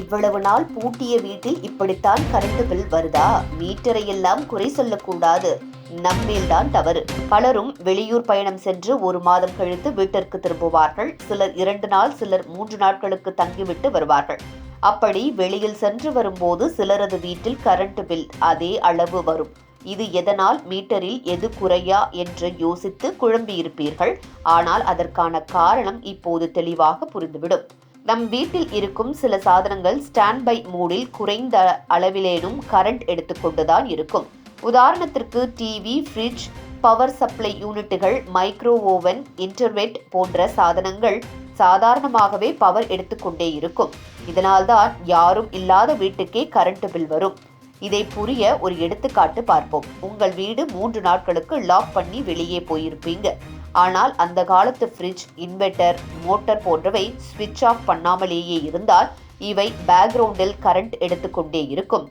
இவ்வளவு நாள் பூட்டிய வீட்டில் இப்படித்தான் கரண்ட் பில் வருதா? மீட்டரை எல்லாம் குறை சொல்லக்கூடாது. நம்மேல்தான் தவறு. பலரும் வெளியூர் பயணம் சென்று ஒரு மாதம் கழித்து வீட்டிற்கு திரும்புவார்கள். சிலர் இரண்டு நாள் சிலர் மூன்று நாட்களுக்கு தங்கிவிட்டு வருவார்கள். அப்படி வெளியில் சென்று வரும்போது சிலரது வீட்டில் கரண்ட் பில் அதே அளவு வரும். இது எதனால்? மீட்டரில் எது குறையா? என்று யோசித்து குழம்பியிருப்பீர்கள். ஆனால் அதற்கான காரணம் இப்போது தெளிவாக புரிந்துவிடும். நம் வீட்டில் இருக்கும் சில சாதனங்கள் ஸ்டாண்ட் பை மூடில் குறைந்த அளவிலேனும் கரண்ட் எடுத்துக்கொண்டுதான் இருக்கும். உதாரணத்திற்கு டிவி ஃப்ரிட்ஜ் பவர் சப்ளை யூனிட்டுகள் மைக்ரோ ஓவன் இன்டர்நெட் போன்ற சாதனங்கள் சாதாரணமாகவே பவர் எடுத்துக்கொண்டே இருக்கும். இதனால்தான் யாரும் இல்லாத வீட்டுக்கே கரண்ட் பில் வரும். இதை புரிய ஒரு எடுத்துக்காட்டு பார்ப்போம். உங்கள் வீடு மூன்று நாட்களுக்கு லாக் பண்ணி வெளியே போயிருப்பீங்க. ஆனால் அந்த காலத்து ஃப்ரிட்ஜ் இன்வெர்டர் மோட்டர் போன்றவை ஸ்விட்ச் ஆஃப் பண்ணாமலேயே இருந்தால் இவை பேக்ரவுண்டில் கரண்ட் எடுத்துக்கொண்டே இருக்கும்.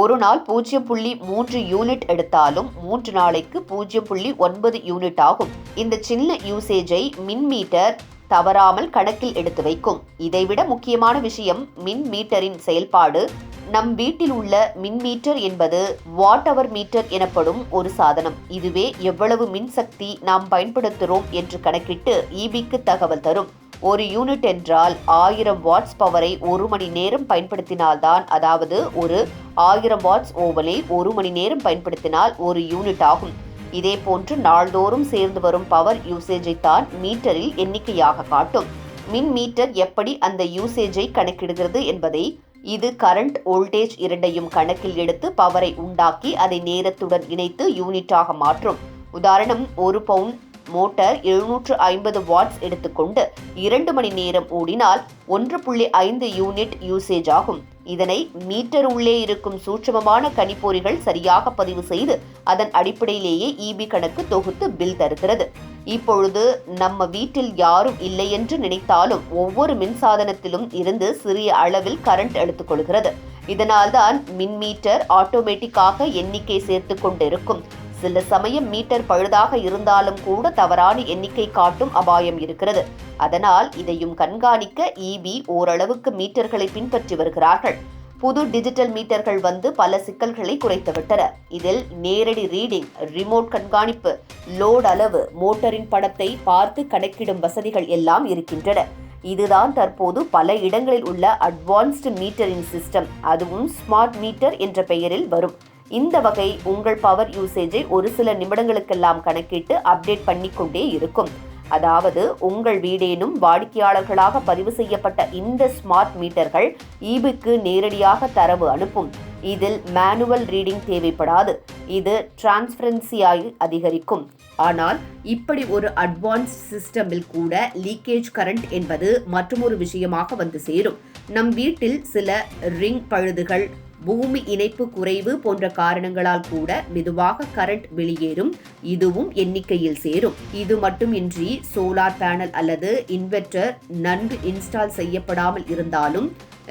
ஒரு நாள் பூஜ்ஜியம் புள்ளி மூன்று யூனிட் எடுத்தாலும் மூன்று நாளைக்கு பூஜ்ஜியம் புள்ளி ஒன்பது யூனிட் ஆகும். இந்த சின்ன யூசேஜை மின் மீட்டர் தவறாமல் கணக்கில் எடுத்து வைக்கும். இதைவிட முக்கியமான விஷயம் மின் மீட்டரின் செயல்பாடு. நம் வீட்டில் உள்ள மின் மீட்டர் என்பது வாட் அவர் மீட்டர் எனப்படும் ஒரு சாதனம். இதுவே எவ்வளவு மின்சக்தி நாம் பயன்படுத்துகிறோம் என்று கணக்கிட்டு ஈபிக்கு தகவல் தரும். ஒரு யூனிட் என்றால் ஆயிரம் வாட்ஸ் பவரை ஒரு மணி நேரம் பயன்படுத்தினால்தான் அதாவது ஒரு ஆயிரம் வாட்ஸ் ஓவனை ஒரு மணி நேரம் பயன்படுத்தினால் ஒரு யூனிட் ஆகும். இதே போன்று நாள்தோறும் சேர்ந்து வரும் பவர் யூசேஜை தான் மீட்டரில் எண்ணிக்கையாக காட்டும். மின் மீட்டர் எப்படி அந்த யூசேஜை கணக்கிடுகிறது என்பதை இது கரண்ட் வோல்டேஜ் இரண்டையும் கணக்கில் எடுத்து பவரை உண்டாக்கி அதை நேரத்துடன் இணைத்து யூனிட்டாக மாற்றும். உதாரணம் ஒரு பவுண்ட் மோட்டார் எழுநூற்று ஐம்பது வாட்ஸ் எடுத்துக்கொண்டு இரண்டு மணி நேரம் ஓடினால் ஒன்று புள்ளி ஐந்து யூனிட் யூசேஜ் ஆகும். இதனை மீட்டர் உள்ளே இருக்கும் சூட்சமமான கணிப்பொறிகள் சரியாக பதிவு செய்து அதன் அடிப்படையிலேயே இபி கணக்கு தொகுத்து பில் தருகிறது. இப்பொழுது நம்ம வீட்டில் யாரும் இல்லை என்று நினைத்தாலும் ஒவ்வொரு மின்சாதனத்திலும் இருந்து சிறிய அளவில் கரண்ட் எடுத்துக்கொள்கிறது. இதனால்தான் மின் மீட்டர் ஆட்டோமேட்டிக்காக எண்ணிக்கை சேர்த்து கொண்டிருக்கும். சில சமயம் மீட்டர் பழுதாக இருந்தாலும் கூட தவறான எண்ணிக்கை காட்டும் அபாயம் இருக்கிறது. அதனால் இதையும் கண்காணிக்க இபி ஓரளவுக்கு மீட்டர்களை பின்பற்றி வருகிறார்கள். புது டிஜிட்டல் மீட்டர்கள் வந்து பல சிக்கல்களை குறைத்துவிட்டன. இதில் நேரடி ரீடிங் ரிமோட் கண்காணிப்பு லோட் அளவு மோட்டரின் படத்தை பார்த்து கணக்கிடும் வசதிகள் எல்லாம் இருக்கின்றன. இதுதான் தற்போது பல இடங்களில் உள்ள அட்வான்ஸ்டு மீட்டரின் சிஸ்டம் அதுவும் ஸ்மார்ட் மீட்டர் என்ற பெயரில் வரும். இந்த வகை உங்கள் பவர் யூசேஜை ஒரு சில நிமிடங்களுக்கெல்லாம் கணக்கிட்டு அப்டேட் பண்ணிக்கொண்டே இருக்கும். அதாவது உங்கள் வீடேனும் வாடிக்கையாளர்களாக பதிவு செய்யப்பட்ட இந்த ஸ்மார்ட் மீட்டர்கள் ஈபிக்கு நேரடியாக தரவு அனுப்பும். இதில் மேனுவல் ரீடிங் தேவைப்படாது. இது டிரான்ஸ்பரன்சியாய் அதிகரிக்கும். ஆனால் இப்படி ஒரு அட்வான்ஸ் சிஸ்டமில் கூட லீக்கேஜ் கரண்ட் என்பது மற்றொரு விஷயமாக வந்து சேரும். நம் வீட்டில் சில ரிங் பழுதுகள் பூமி இணைப்பு குறைவு போன்ற காரணங்களால் கூட மெதுவாக கரண்ட் வெளியேறும். இதுவும் எண்ணிக்கையில் சேரும். இது மட்டுமின்றி சோலார் பேனல் அல்லது இன்வெர்டர் நன்கு இன்ஸ்டால் செய்யப்படாமல் இருந்தாலும்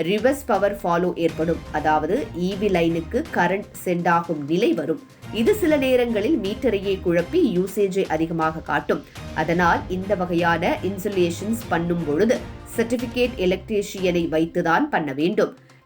ரிவர்ஸ் பவர் ஃபாலோ ஏற்படும். அதாவது ஈவி லைனுக்கு கரண்ட் சென்ட் ஆகும் நிலை வரும். இது சில நேரங்களில் மீட்டரையே குழப்பி யூசேஜை அதிகமாக காட்டும். அதனால் இந்த வகையான இன்சுலேஷன்ஸ் பண்ணும் பொழுது சர்டிபிகேட் எலக்ட்ரீஷியனை வைத்துதான் பண்ண வேண்டும்.